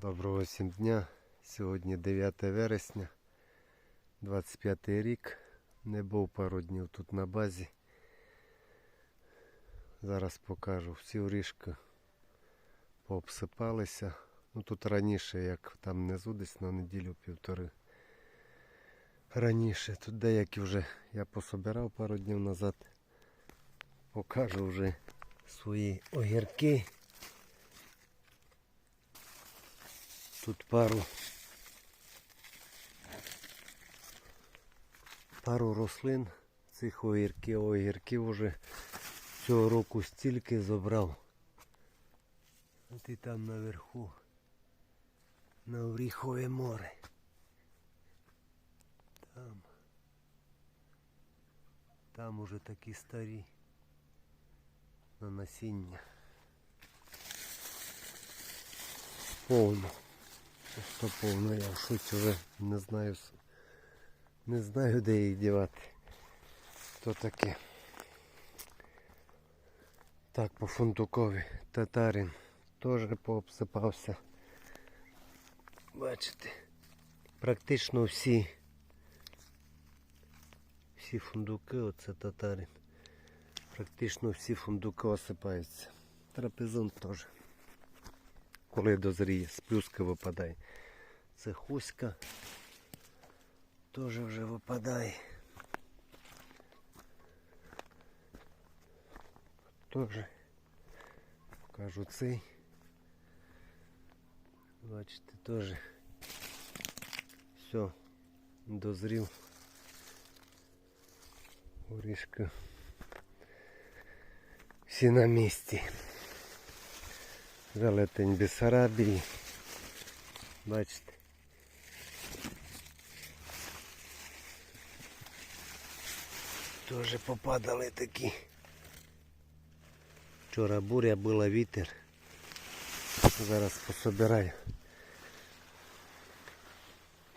Доброго всім дня. Сьогодні 9 вересня, 25 рік. Не був пару днів тут на базі. Зараз покажу. Всі орішки пообсипалися. Ну тут раніше, як там внизу, десь на неділю півтори. Раніше. Тут деякі вже я пособирав пару днів назад. Покажу вже свої огірки. Тут пару пару рослин цих огірків, огірків уже цього року стільки забрав. От і там наверху на Оріхове море. Там. Там уже такі старі на насіння. Повно. Просто повно, я шоці вже не знаю. Не знаю де їх дівати. То таке. Так, по фундукові татарин теж пообсипався. Бачите, практично всі всі фундуки, оце татарин. Практично всі фундуки осипаються. Трапезон теж. Коли дозріє, з плюски випадає. Це хуська. Теж вже випадає. Теж покажу цей. Бачите, теж все, дозрів. Орішка. Всі на місці. Велетень Бесарабії. Бачите. Тоже попадали такі. Вчора буря була вітер. Зараз пособираю.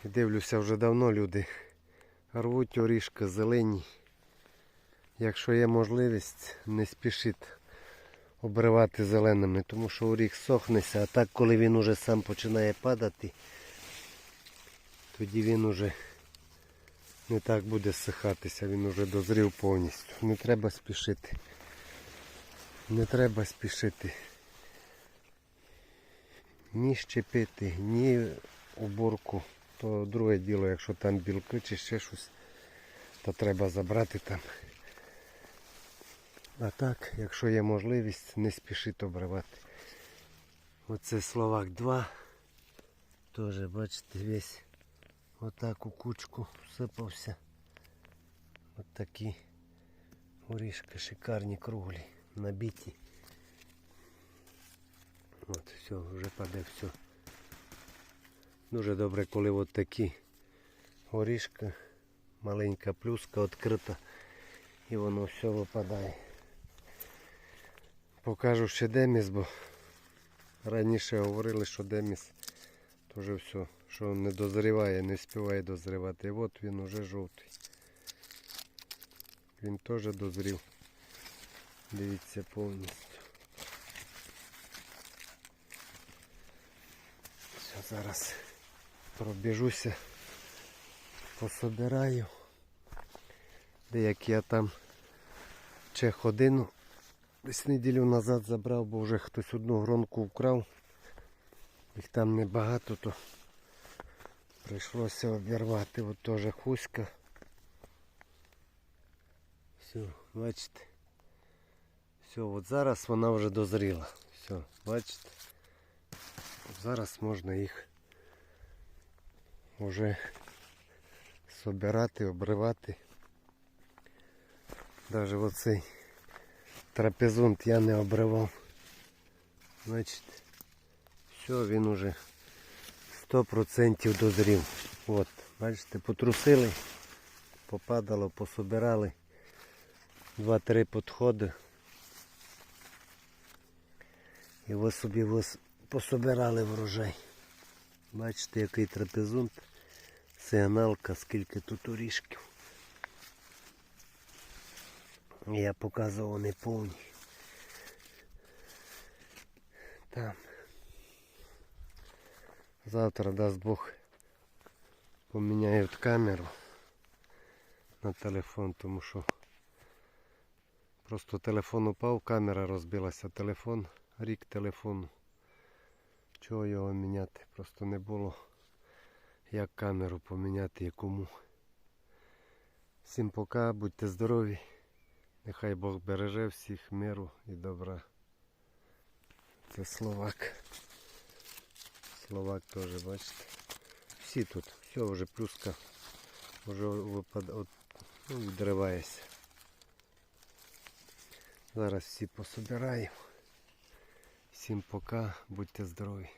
Дивлюся вже давно люди. Рвуть орішка зелені. Якщо є можливість, не спішіть обривати зеленими, тому що оріх сохнеться, а так коли він уже сам починає падати, тоді він уже не так буде сихатися, він уже дозрів повністю. Не треба спішити. Не треба спішити. Ні щепити, ні уборку. То друге діло, якщо там білки чи ще щось, то треба забрати там. А так, якщо є можливість, не спішіть обривати. Оце Словак 2. Теж, бачите, весь отак у кучку всипався. От такі орішки шикарні круглі, набиті. От, все, вже паде все. Дуже добре, коли от такі горішки, маленька плюска відкрита і воно все випадає. Покажу ще деміс, бо раніше говорили, що деміс теж все, що не дозріває, не співає дозрівати. І от він уже жовтий. Він теж дозрів. Дивіться повністю. Все, зараз пробіжуся, пособираю. Деякі я там чеходину Десь неділю назад забрав, бо вже хтось одну гронку вкрав. Їх там небагато, то прийшлося обірвати. От теж хуська. Все, бачите. Все, от зараз вона вже дозріла. Все, бачите. Зараз можна їх вже собирати, обривати. Навіть оцей трапезунт я не обривав. Значить, все, він уже 100% дозрів. От, бачите, потрусили, попадало, пособирали. Два-три підходи. І ви собі пособирали врожай. Бачите, який трапезунт, сигналка, скільки тут орішків. Я показував вони повні. Там. Завтра дасть Бог поміняють камеру на телефон, тому що просто телефон упав, камера розбилася, телефон, рік телефону. Чого його міняти? Просто не було як камеру поміняти і кому. Всім пока, будьте здорові. Нехай Бог береже всіх миру і добра. Це Словак. Словак теж, бачите. Всі тут, все вже плюска. Вже випад... от, ну, відривається. Зараз всі пособираємо. Всім пока, будьте здорові.